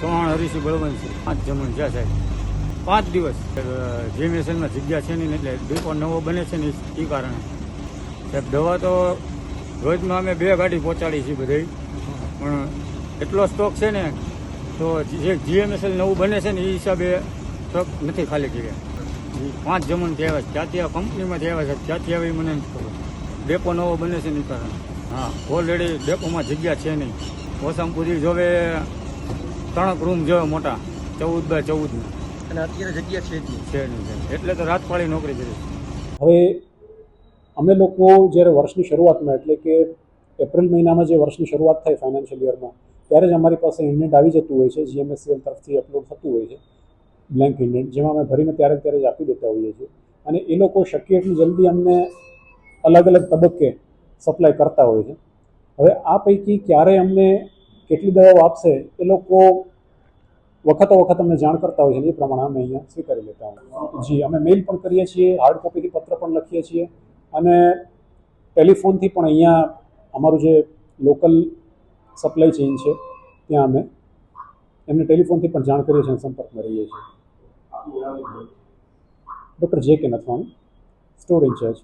ચૌહાણ હરીશું બળવંતસિંહ પાંચ જમણ છે સાહેબ પાંચ દિવસ. જીએમએસએલમાં જગ્યા છે નહીં એટલે ડેપો નવો બને છે ને એ કારણે. સાહેબ, દવા તો રોજમાં અમે બે ગાડી પહોંચાડી છીએ બધી પણ એટલો સ્ટોક છે ને, તો જે જીએમએસએલ નવું બને છે ને એ હિસાબે સ્ટોક નથી ખાલી જગ્યા પાંચ જમણથી થયા છે. ક્યાંથી આ કંપનીમાંથી આવ્યા છે. ક્યાંથી આવી મને નથી ખબર. ડેપો નવો બને છે ને એ કારણે. હા, ઓલરેડી ડેપોમાં જગ્યા છે નહીં. ઓસમપુરી પૂરી જોવે ત્રણક રૂમ જોયો મોટા ચૌદ બાય ચૌદના અને અત્યારે જગ્યા છે છે એટલે તો રાતપાળી નોકરી કરી હવે અમે લોકો જ્યારે વર્ષની શરૂઆતમાં એટલે કે એપ્રિલ મહિનામાં જે વર્ષની શરૂઆત થાય ફાઇનાન્શિયલ યરમાં ત્યારે જ અમારી પાસે ઇન્ડેન્ટ આવી જતું હોય છે જીએમએસસીએલ તરફથી અપલોડ થતું હોય છે બ્લેન્ક ઇન્ડેન્ટ જેમાં અમે ભરીને ત્યારે ત્યારે જ આપી દેતા હોઈએ છીએ. અને એ લોકો શક્ય એટલી જલ્દી અમને અલગ અલગ તબક્કે સપ્લાય કરતા હોય છે. હવે આ પૈકી ક્યારે અમને કેટલી દવાઓ આપશે એ લોકો વખતો વખત અમને જાણ કરતા હોય એ પ્રમાણે અમે અહીંયા સ્વીકારી લેતા હોય જી, અમે મેઇલ પણ કરીએ છીએ હાર્ડ કોપીથી પત્ર પણ લખીએ છીએ અને ટેલિફોનથી પણ અહીંયા અમારું જે લોકલ સપ્લાય ચેઇન છે, ત્યાં અમે એમને ટેલિફોનથી પણ જાણ કરીએ છીએ સંપર્કમાં રહીએ છીએ. ડૉક્ટર જે કે નથવાણી સ્ટોર ઇન્ચાર્જ